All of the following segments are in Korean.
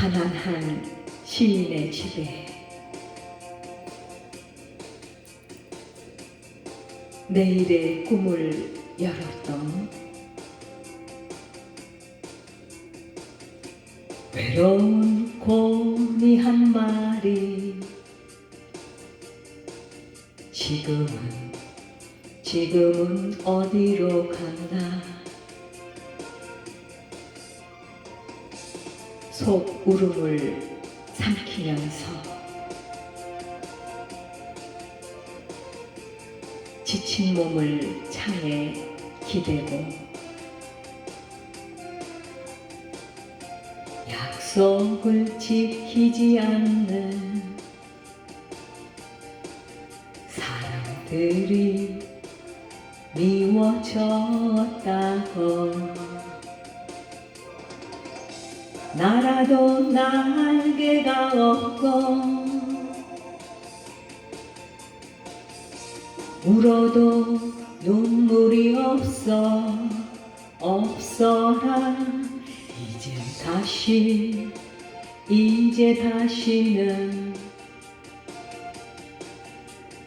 가난한 시인의 집에. 내일의 꿈을 열었던 외로운 곤이 한 마리. 지금은 지금은 어디로 갔나 속 울음을 삼키면서 지친 몸을 창에 기대고 약속을 지키지 않는 사람들이 미워졌다고 나라도 날개가 없고 울어도 눈물이 없어 없어라. 이제 다시 이제 다시는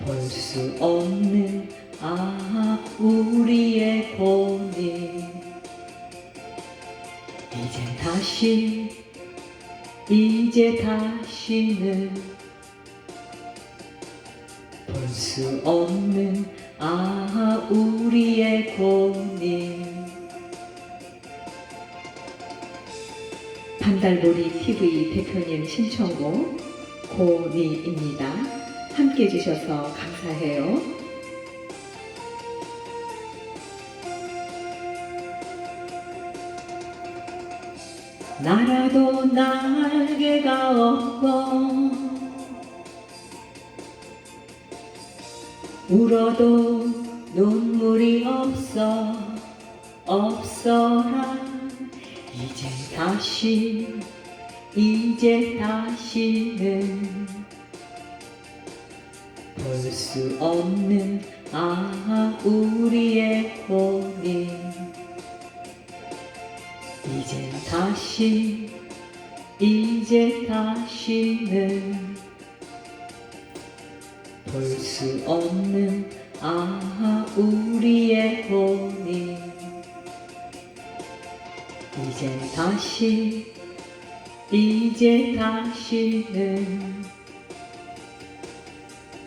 볼 수 없는 아 우리의 본이 이제 다시 이제 다시는 볼 수 없는 아 우리의 고민 반달보리 TV 대표님 신청곡 고니입니다. 함께 해주셔서 감사해요. 나라도 날개가 없고 울어도 눈물이 없어 없어라. 이제 다시 이제 다시는 볼 수 없는 아 우리 다시 이제 다시는 볼 수 없는 아 우리의 고민 이제 다시 이제 다시는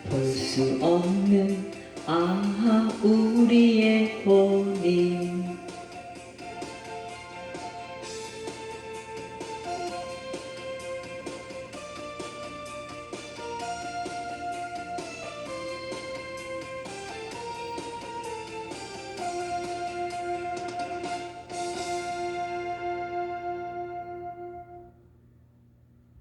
볼 수 없는 아 우리의 고민